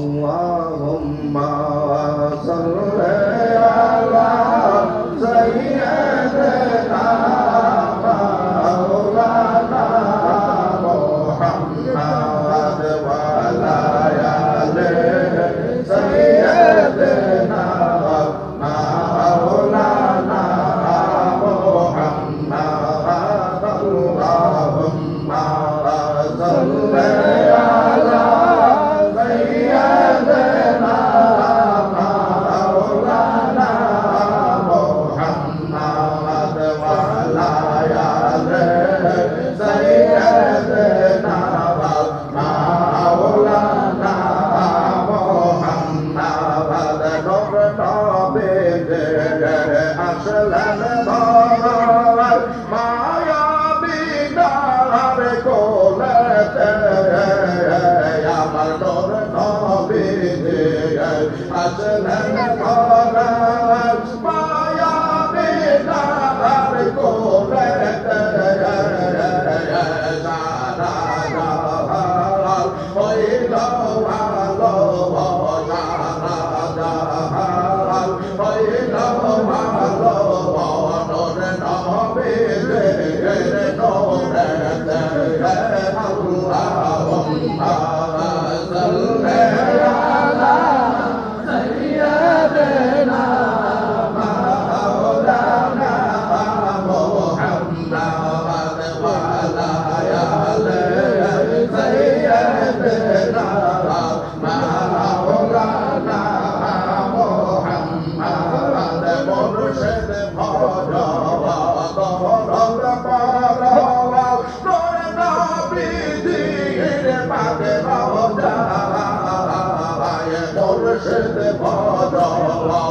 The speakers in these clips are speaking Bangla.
Vamos lá. Ajahn Bharat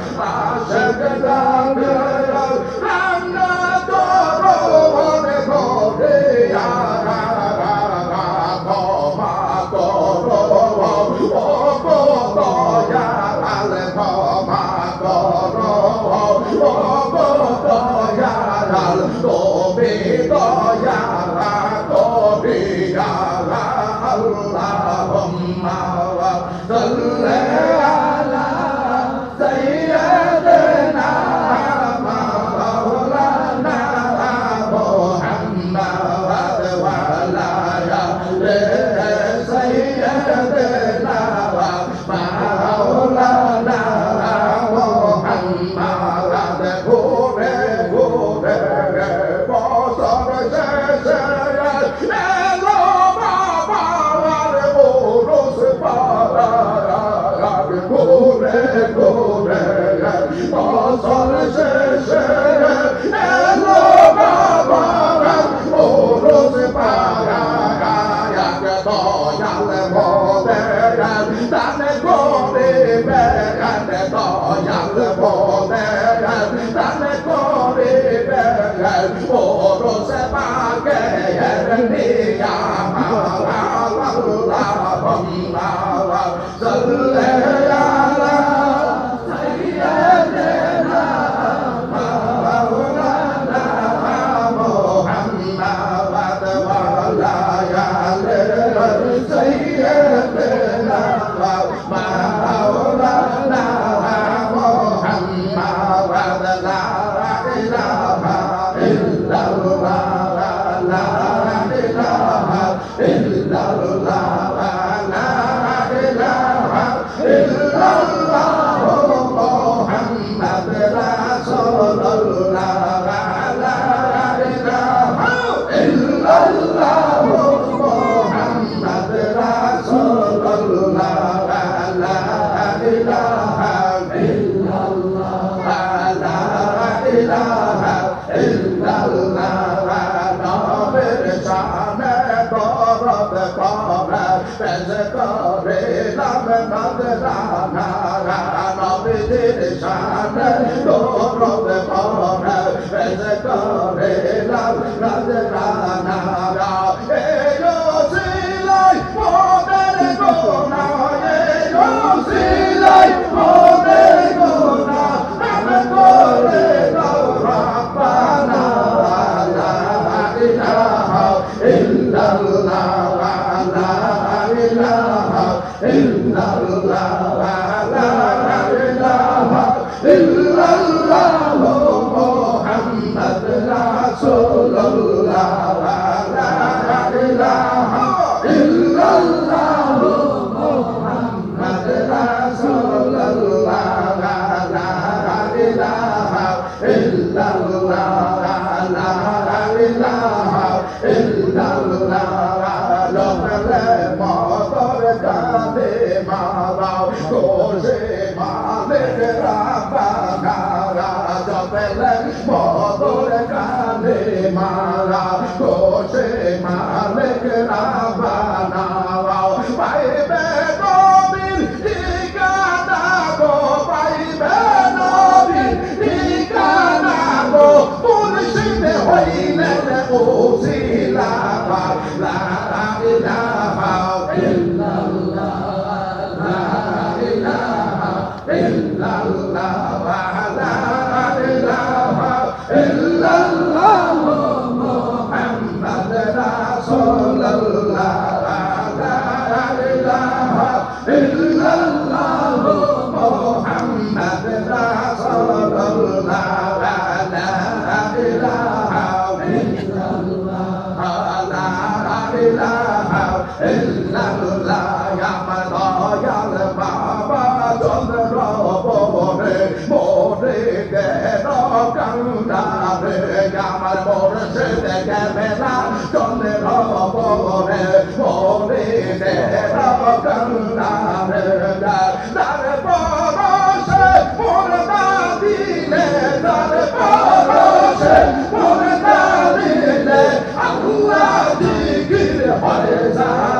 Ashadadam Ram Nato রবে ভরে রাজ করে লাভ রাজ রানারা এ রসিলাই মোদের গোনা এ রসিলাই Rasulullah, la la la la. মারা কোষে মালিক রাবানা পাইবে নবীর ঠিকানা গো পাইবে নবীর ঠিকানা গো মুর্শিদ হইলেন ওসিলা লা ইলাহা ইল্লাল্লাহ লা ইলাহা ইল্লাল্লাহ লা ইলাহা ইল্লাল্লাহ দেখাবে না চন্দ্রের পরে পরে দেব কান্দার তার পরশে পরদা দিলে তার পরশে পরদা দিলে আল্লাহ জিকির হরে যায়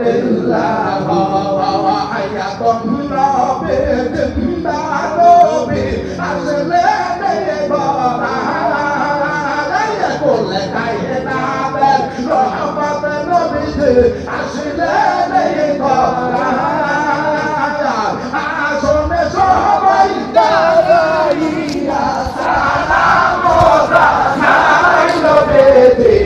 إلا هو وحيكم ربي تندالوبي أسلمي بابا عليكم لكي نعمل رحمة نبي أسلمي بابا Yeah.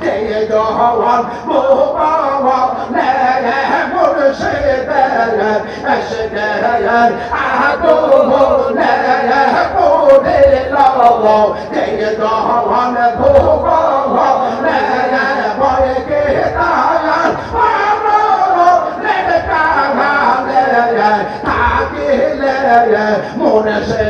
দিয়ে জওয়ান মোবাবা নে মুর্শিদে এসকে আগো নে কোরে লাও দিয়ে জওয়ান মোবাবা নে বয়ে কে তায়া আমরো নে কাঙালে থাকিলে মনে সে